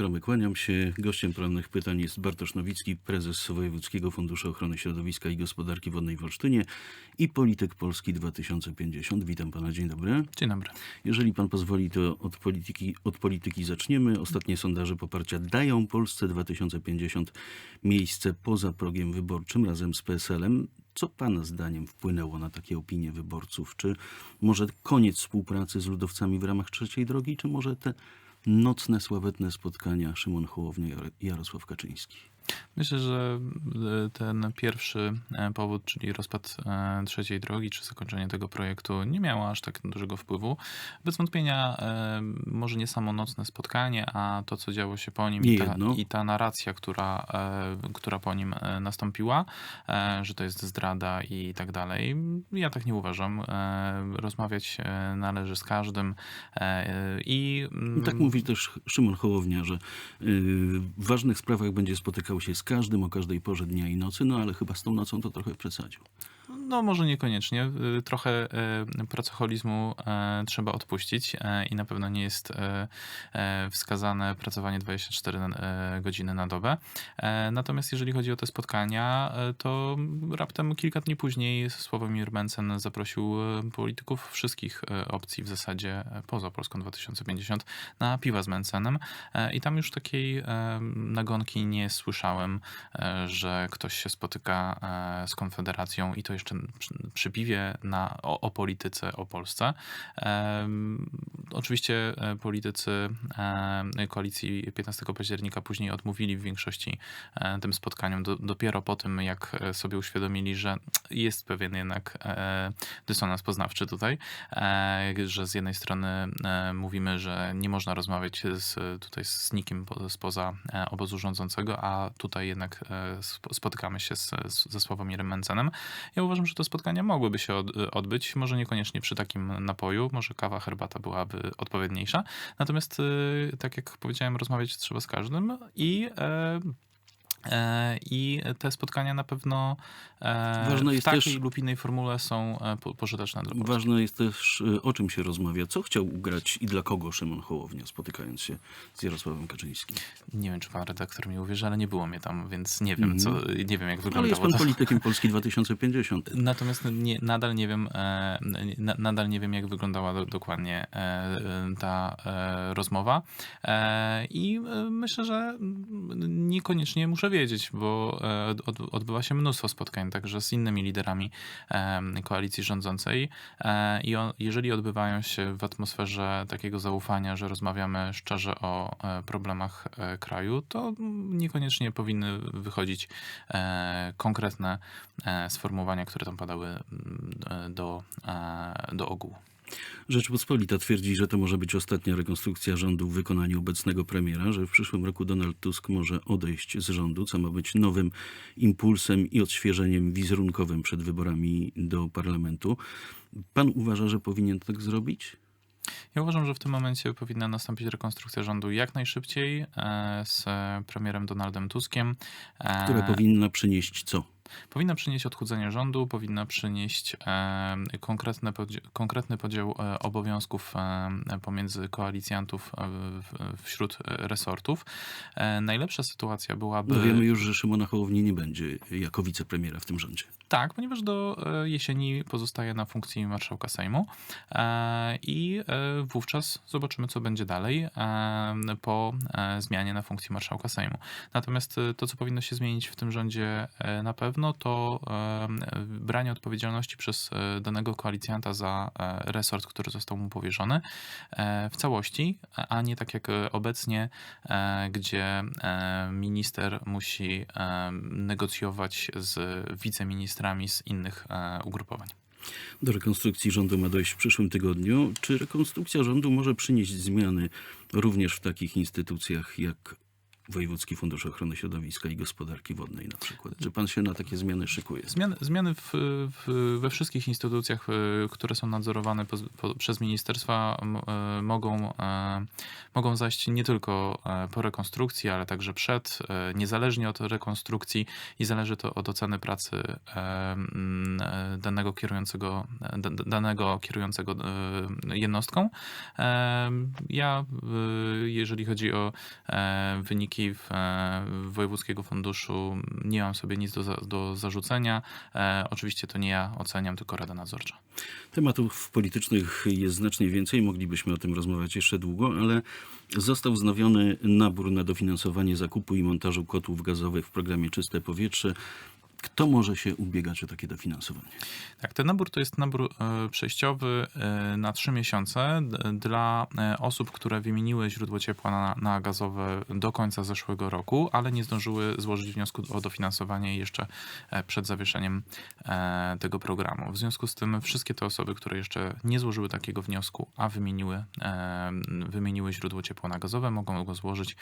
Chromy, kłaniam się. Gościem porannych pytań jest Bartosz Nowicki, prezes Wojewódzkiego Funduszu Ochrony Środowiska i Gospodarki Wodnej w Olsztynie i polityk Polski 2050. Witam pana, dzień dobry. Dzień dobry. Jeżeli pan pozwoli, to od polityki, od polityki zaczniemy. Ostatnie sondaże poparcia dają Polsce 2050 miejsce poza progiem wyborczym razem z PSL-em. Co pana zdaniem wpłynęło na takie opinie wyborców? Czy może koniec współpracy z ludowcami w ramach trzeciej drogi, czy może te nocne, sławetne spotkania Szymon Hołownia i Jarosław Kaczyński? Myślę, że e, ten pierwszy e, powód, czyli rozpad e, trzeciej drogi, czy zakończenie tego projektu, nie miało aż tak dużego wpływu. Bez wątpienia, może nie samo nocne spotkanie, a to, co działo się po nim i ta, i ta narracja, która, która po nim nastąpiła, że to jest zdrada i tak dalej. Ja tak nie uważam. Rozmawiać należy z każdym i tak mówi też Szymon Hołownia, że w ważnych sprawach będzie spotykał się z każdym o każdej porze dnia i nocy, no ale chyba z tą nocą to trochę przesadził. No, może niekoniecznie. Y, Trochę y, pracoholizmu e, trzeba odpuścić e, i na pewno nie jest e, wskazane pracowanie 24 na- e, godziny na dobę. Natomiast jeżeli chodzi o te spotkania, to raptem kilka dni później Sławomir Mencen zaprosił polityków wszystkich opcji w zasadzie poza Polską 2050 na piwa z Mencenem i tam już takiej nagonki nie słyszałem, że ktoś się spotyka z Konfederacją i to jeszcze przy, przy piwie na, o, o polityce, o Polsce. Oczywiście e, politycy e, koalicji 15 października później odmówili w większości e, tym spotkaniom do, dopiero po tym, jak sobie uświadomili, że jest pewien jednak dysonans poznawczy tutaj, że z jednej strony mówimy, że nie można rozmawiać z, tutaj z nikim po- spoza obozu rządzącego, a tutaj jednak sp- spotykamy się z, z, ze Sławomirem Mencenem. Ja uważam, że te spotkania mogłyby się od, odbyć, może niekoniecznie przy takim napoju, może kawa, herbata byłaby odpowiedniejsza. Natomiast, y, tak jak powiedziałem, rozmawiać trzeba z każdym i e, I te spotkania na pewno e, Ważne w takiej też- lub innej formule są e, po- pożyteczne dla Polski. Ważne jest też, o czym się rozmawia, co chciał ugrać i dla kogo Szymon Hołownia, spotykając się z Jarosławem Kaczyńskim. Nie wiem, czy pan redaktor mi uwierzy, ale nie było mnie tam, więc nie wiem, co, nie wiem jak Mhm. Ale jest wyglądało pan to. politykiem Polski 2050. Natomiast nie, nadal nie wiem, e, na, nadal nie wiem, jak wyglądała do, dokładnie e, e, ta e, rozmowa. E, I e, myślę, że mm, niekoniecznie muszę wiedzieć, bo e, od, odbywa się mnóstwo spotkań także z innymi liderami e, koalicji rządzącej. E, I jeżeli odbywają się w atmosferze takiego zaufania, że rozmawiamy szczerze o problemach kraju, to niekoniecznie powinny wychodzić konkretne sformułowania, które tam padały mm, do, do ogółu. Rzeczpospolita twierdzi, że to może być ostatnia rekonstrukcja rządu w wykonaniu obecnego premiera, że w przyszłym roku Donald Tusk może odejść z rządu, co ma być nowym impulsem i odświeżeniem wizerunkowym przed wyborami do parlamentu. Pan uważa, że powinien tak zrobić? Ja uważam, że w tym momencie powinna nastąpić rekonstrukcja rządu jak najszybciej e, z premierem Donaldem Tuskiem. e, Która powinna przynieść co? Powinna przynieść odchudzenie rządu, powinna przynieść e, konkretne, podzi- konkretny podział e, obowiązków e, pomiędzy koalicjantów w, wśród resortów. Najlepsza sytuacja byłaby... No wiemy już, że Szymona Hołowni nie będzie jako wicepremiera w tym rządzie. Tak, ponieważ do jesieni pozostaje na funkcji marszałka Sejmu i wówczas zobaczymy, co będzie dalej po zmianie na funkcji marszałka Sejmu. Natomiast to, co powinno się zmienić w tym rządzie na pewno, to e, branie odpowiedzialności przez e, danego koalicjanta za e, resort, który został mu powierzony e, w całości, a- nie tak jak obecnie, gdzie minister musi negocjować z wiceministrami z innych ugrupowań. Do rekonstrukcji rządu ma dojść w przyszłym tygodniu. Czy rekonstrukcja rządu może przynieść zmiany również w takich instytucjach jak Wojewódzki Fundusz Ochrony Środowiska i Gospodarki Wodnej na przykład. Czy pan się na takie zmiany szykuje? Zmiany, zmiany w, w, we wszystkich instytucjach, y, które są nadzorowane po, po, przez ministerstwa, y, mogą, e, mogą zajść nie tylko e, po rekonstrukcji, ale także przed, e, niezależnie od rekonstrukcji i zależy to od oceny pracy e, e, danego kierującego, e, da- da- danego kierującego e, jednostką. E, Ja, jeżeli chodzi o e, w, e, Wojewódzkiego Funduszu, nie mam sobie nic do, do zarzucenia. E, Oczywiście to nie ja oceniam, tylko Rada Nadzorcza. Tematów politycznych jest znacznie więcej, moglibyśmy o tym rozmawiać jeszcze długo, ale został wznowiony nabór na dofinansowanie zakupu i montażu kotłów gazowych w programie Czyste Powietrze. Kto może się ubiegać o takie dofinansowanie? Tak, ten nabór to jest nabór e, przejściowy e, na trzy miesiące dla e, osób, które wymieniły źródło ciepła na, na gazowe do końca zeszłego roku, ale nie zdążyły złożyć wniosku o dofinansowanie jeszcze przed zawieszeniem tego programu. W związku z tym wszystkie te osoby, które jeszcze nie złożyły takiego wniosku, a wymieniły, wymieniły źródło ciepła na gazowe, mogą go złożyć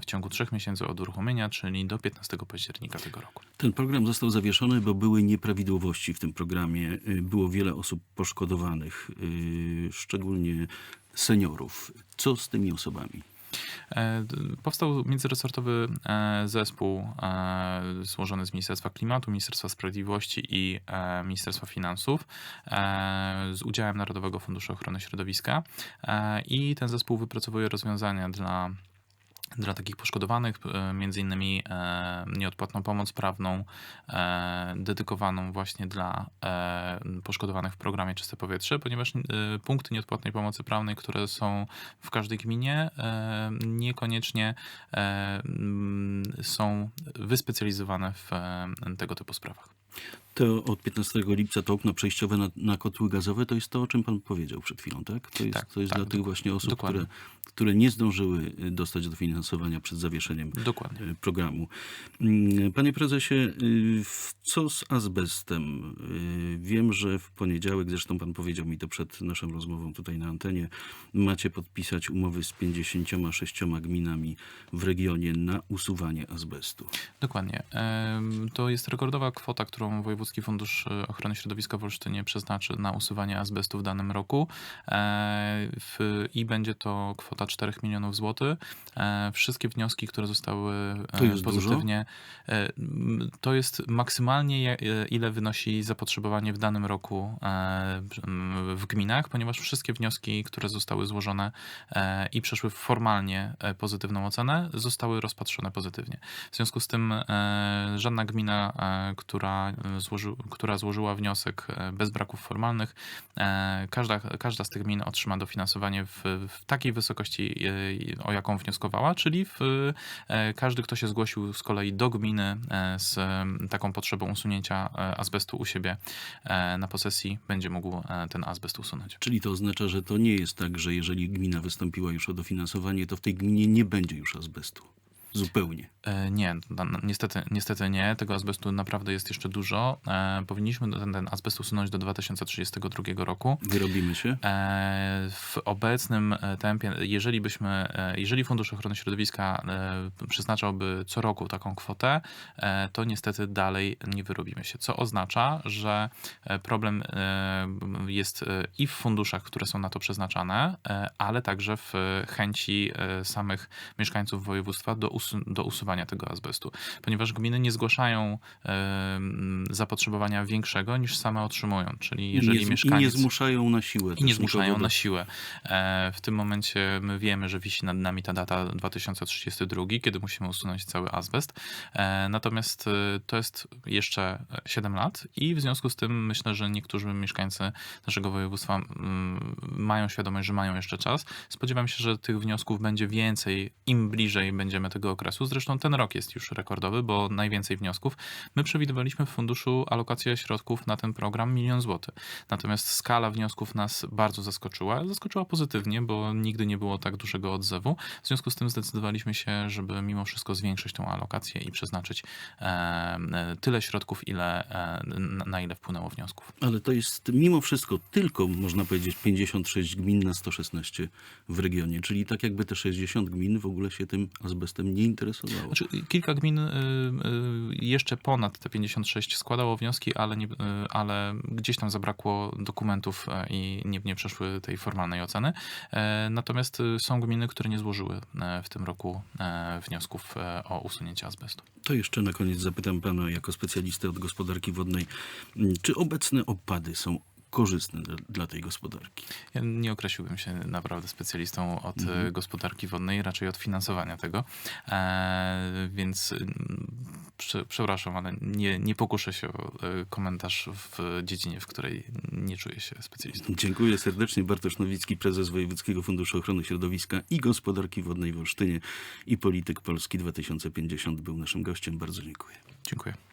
w ciągu trzech miesięcy od uruchomienia, czyli do 15 października tego roku. Ten program został zawieszony, bo były nieprawidłowości w tym programie. Y, Było wiele osób poszkodowanych, y, szczególnie seniorów. Co z tymi osobami? E, Powstał międzyresortowy e, zespół e, złożony z Ministerstwa Klimatu, Ministerstwa Sprawiedliwości i Ministerstwa Finansów z udziałem Narodowego Funduszu Ochrony Środowiska i ten zespół wypracowuje rozwiązania dla dla takich poszkodowanych, e, między innymi e, nieodpłatną pomoc prawną e, dedykowaną właśnie dla poszkodowanych w programie Czyste Powietrze, ponieważ punkty nieodpłatnej pomocy prawnej, które są w każdej gminie, niekoniecznie są wyspecjalizowane w tego typu sprawach. To od 15 lipca to okno przejściowe na, na kotły gazowe to jest to, o czym pan powiedział przed chwilą, tak? To jest, Tak, to jest tak, dla tych właśnie osób, dokładnie. które, które nie zdążyły y, dostać dofinansowania przed zawieszeniem Dokładnie. y, programu. Mm, Panie prezesie, y, w- co z azbestem? Wiem, że w poniedziałek, zresztą pan powiedział mi to przed naszą rozmową tutaj na antenie, macie podpisać umowy z 56 gminami w regionie na usuwanie azbestu. Dokładnie. To jest rekordowa kwota, którą Wojewódzki Fundusz e, Ochrony Środowiska w Olsztynie przeznaczy na usuwanie azbestu w danym roku E, w, i będzie to kwota 4 milionów złotych. E, Wszystkie wnioski, które zostały To pozytywnie, m, to jest maksymalnie ile wynosi zapotrzebowanie w danym roku w gminach, ponieważ wszystkie wnioski, które zostały złożone i przeszły formalnie pozytywną ocenę, zostały rozpatrzone pozytywnie. W związku z tym żadna gmina, e, która, e, złoży, która złożyła wniosek e, bez braków formalnych, e, każda, każda z tych gmin otrzyma dofinansowanie w, w takiej wysokości, o jaką wnioskowała, czyli w, każdy, kto się zgłosił z kolei do gminy z taką potrzebą usunięcia azbestu u siebie na posesji, będzie mógł ten azbest usunąć. Czyli to oznacza, że to nie jest tak, że jeżeli gmina wystąpiła już o dofinansowanie, to w tej gminie nie będzie już azbestu. Zupełnie. E, Nie, na- na- niestety, niestety nie. Tego azbestu naprawdę jest jeszcze dużo. E, powinniśmy ten, ten azbest usunąć do 2032 roku. Wyrobimy się. E, W obecnym tempie, jeżeli byśmy, jeżeli Fundusz Ochrony Środowiska przeznaczałby co roku taką kwotę, to niestety dalej nie wyrobimy się. Co oznacza, że problem jest i w funduszach, które są na to przeznaczane, ale także w chęci samych mieszkańców województwa do, usu- do usuwania tego azbestu, ponieważ gminy nie zgłaszają zapotrzebowania większego niż same otrzymują, czyli jeżeli I nie, z- I mieszkaniec... nie zmuszają na siłę. I nie zmuszają na siłę. E, W tym momencie my wiemy, że wisi nad nami ta data 2032, kiedy musimy usunąć cały azbest. E, Natomiast e, to jest jeszcze 7 lat i w związku z tym myślę, że niektórzy mieszkańcy naszego województwa mają świadomość, że mają jeszcze czas. Spodziewam się, że tych wniosków będzie więcej, im bliżej będziemy tego okresu. Zresztą ten rok jest już rekordowy, bo najwięcej wniosków. My przewidywaliśmy w funduszu alokację środków na ten program milion złotych. Natomiast skala wniosków nas bardzo zaskoczyła. Zaskoczyła pozytywnie, bo nigdy nie było tak dużego odzewu. W związku z tym zdecydowaliśmy się, żeby mimo wszystko zwiększyć tą alokację i przeznaczyć e, tyle środków, ile, e, na ile wpłynęło wniosków. Ale to jest mimo wszystko tylko, można powiedzieć, 56 gmin na 116 w regionie. Czyli tak jakby te 60 gmin w ogóle się tym azbestem nie nie interesowało. Znaczy, kilka gmin y, y, jeszcze ponad te 56 składało wnioski, ale, nie, y, ale gdzieś tam zabrakło dokumentów e, i nie, nie przeszły tej formalnej oceny. E, Natomiast y, są gminy, które nie złożyły e, w tym roku wniosków o usunięcie azbestu. To jeszcze na koniec zapytam pana jako specjalistę od gospodarki wodnej, czy obecne opady są korzystne dla, dla tej gospodarki? Ja nie określiłbym się naprawdę specjalistą od Mhm. e, gospodarki wodnej, raczej od finansowania tego, e, więc mm, prze, przepraszam, ale nie, nie pokuszę się o e, komentarz w dziedzinie, w której nie czuję się specjalistą. Dziękuję serdecznie. Bartosz Nowicki, prezes Wojewódzkiego Funduszu Ochrony Środowiska i Gospodarki Wodnej w Olsztynie i polityk Polski 2050 był naszym gościem. Bardzo dziękuję. Dziękuję.